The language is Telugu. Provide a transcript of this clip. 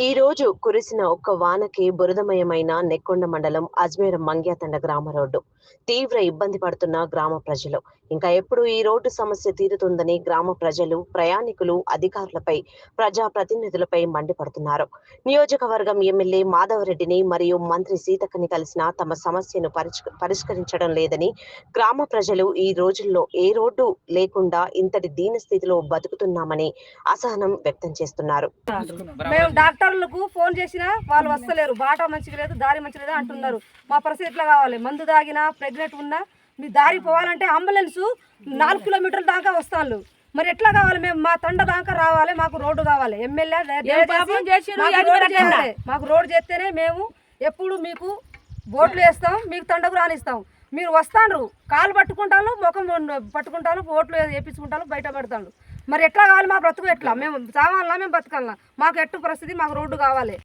ఈ రోజు కురిసిన ఒక్క వానకి బురదమయమైన నెక్కొండ మండలం అజ్మేర్ మంగ్యాతండ గ్రామ రోడ్డు. తీవ్ర ఇబ్బంది పడుతున్న గ్రామ ప్రజలు. ఇంకా ఎప్పుడు ఈ రోడ్డు సమస్య తీరుతుందని గ్రామ ప్రజలు ప్రయాణికులు అధికారులపై ప్రజా ప్రతినిధులపై మండిపడుతున్నారు. నియోజకవర్గం ఎమ్మెల్యే మాధవరెడ్డిని మరియు మంత్రి సీతక్కని కలిసిన తమ సమస్యను పరిష్క- పరిష్కరించడం లేదని గ్రామ ప్రజలు ఈ రోజుల్లో ఏ రోడ్డు లేకుండా ఇంతటి దీన స్థితిలో బతుకుతున్నామని అసహనం వ్యక్తం చేస్తున్నారు. డాక్టర్లకు ఫోన్ చేసినా వాళ్ళు వస్తలేరు. బాట మంచిగా లేదు దారి మంచిగా లేదు అంటున్నారు. మా పరిస్థితి ఎట్లా కావాలి? మందు తాగినా ప్రెగ్నెంట్ ఉన్నా మీ దారి పోవాలంటే అంబులెన్స్ నాలుగు కిలోమీటర్ల దాకా వస్తాను మరి ఎట్లా కావాలి? మేము మా తండ దాకా రావాలి మాకు రోడ్డు కావాలి. ఎమ్మెల్యే మాకు రోడ్డు చేస్తేనే మేము ఎప్పుడు మీకు బోట్లు వేస్తాం మీకు తండకు రానిస్తాం. మీరు వస్తాండ్రు. కాలు పట్టుకుంటాను ముఖం పట్టుకుంటాను ఓట్లు వేపించుకుంటాను బయట పెడతాను మరి ఎట్లా కావాలి? మా బ్రతుకు ఎట్లా? మేము చావాలన్నా మేము బతకాలన్నా మాకు ఎట్టు పరిస్థితి? మాకు రోడ్డు కావాలి.